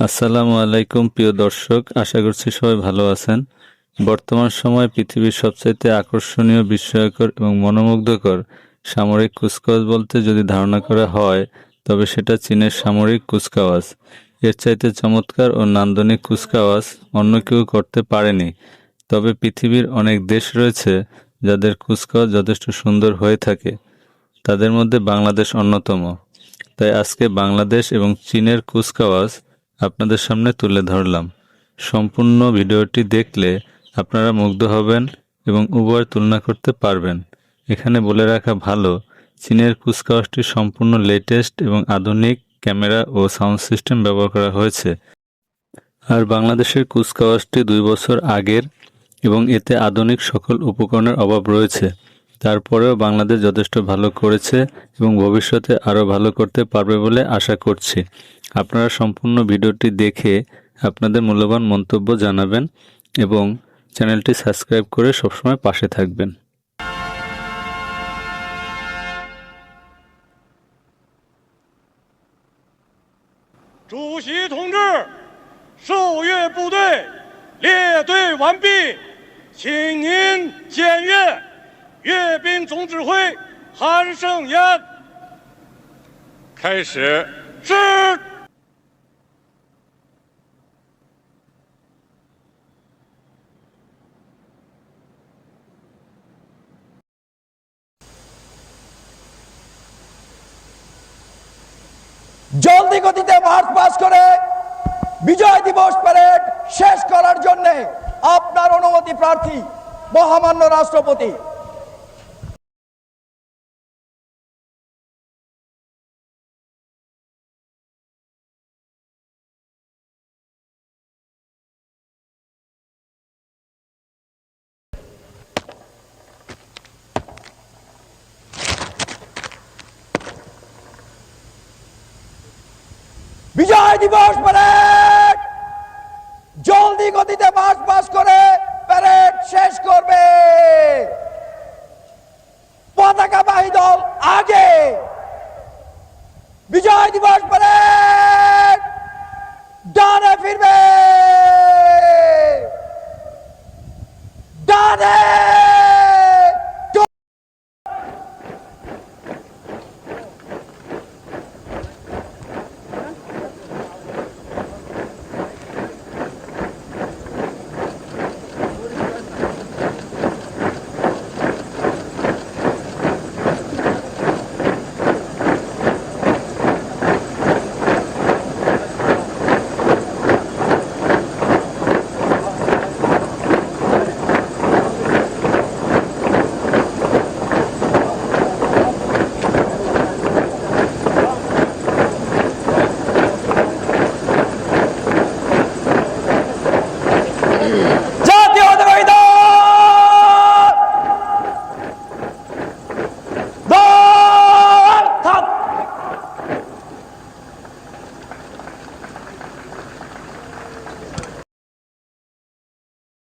আসসালামু আলাইকুম, প্রিয় দর্শক। আশা করছি সবাই ভালো আছেন। বর্তমান সময়ে পৃথিবীর সবচাইতে আকর্ষণীয়, বিস্ময়কর এবং মনোমুগ্ধকর সামরিক কুচকাওয়াজ বলতে যদি ধারণা করা হয়, তবে সেটা চীনের সামরিক কুচকাওয়াজ। এর চাইতে চমৎকার ও নান্দনিক কুচকাওয়াজ অন্য কেউ করতে পারেনি। তবে পৃথিবীর অনেক দেশ রয়েছে যাদের কুচকাওয়াজ যথেষ্ট সুন্দর হয়ে থাকে। তাদের মধ্যে বাংলাদেশ অন্যতম। তাই আজকে বাংলাদেশ এবং চীনের কুচকাওয়াজ আপনাদের সামনে তুলে ধরলাম। সম্পূর্ণ ভিডিওটি দেখলে আপনারা মুগ্ধ হবেন এবং উভয় তুলনা করতে পারবেন। এখানে বলে রাখা ভালো, চীনের কুচকাওয়াজটি সম্পূর্ণ লেটেস্ট এবং আধুনিক ক্যামেরা ও সাউন্ড সিস্টেম ব্যবহার করা হয়েছে। আর বাংলাদেশের কুচকাওয়াজটি দুই বছর আগের এবং এতে আধুনিক সকল উপকরণের অভাব রয়েছে। তারপরেও বাংলাদেশ যথেষ্ট ভালো করেছে এবং ভবিষ্যতে আরও ভালো করতে পারবে বলে আশা করছি আপনারা সম্পূর্ণ ভিডিওটি দেখে আপনাদের মূল্যবান মন্তব্য জানাবেন এবং চ্যানেলটি সাবস্ক্রাইব করে সবসময় পাশে থাকবেন 主席同志，受阅部队列队完毕，请您检阅。 阅兵总指挥韩胜言。开始。是。 জলদি গতিতে মার্চ পাস করে বিজয় দিবস প্যারেড শেষ করার জন্য আপনার অনুমতি প্রার্থী মহামান্য রাষ্ট্রপতি বিজয় দিবস প্যারেড জলদি গতিতে বাস বাস করে প্যারেড শেষ করবে। পতাকা বাহী দল আগে। বিজয় দিবস প্যারেড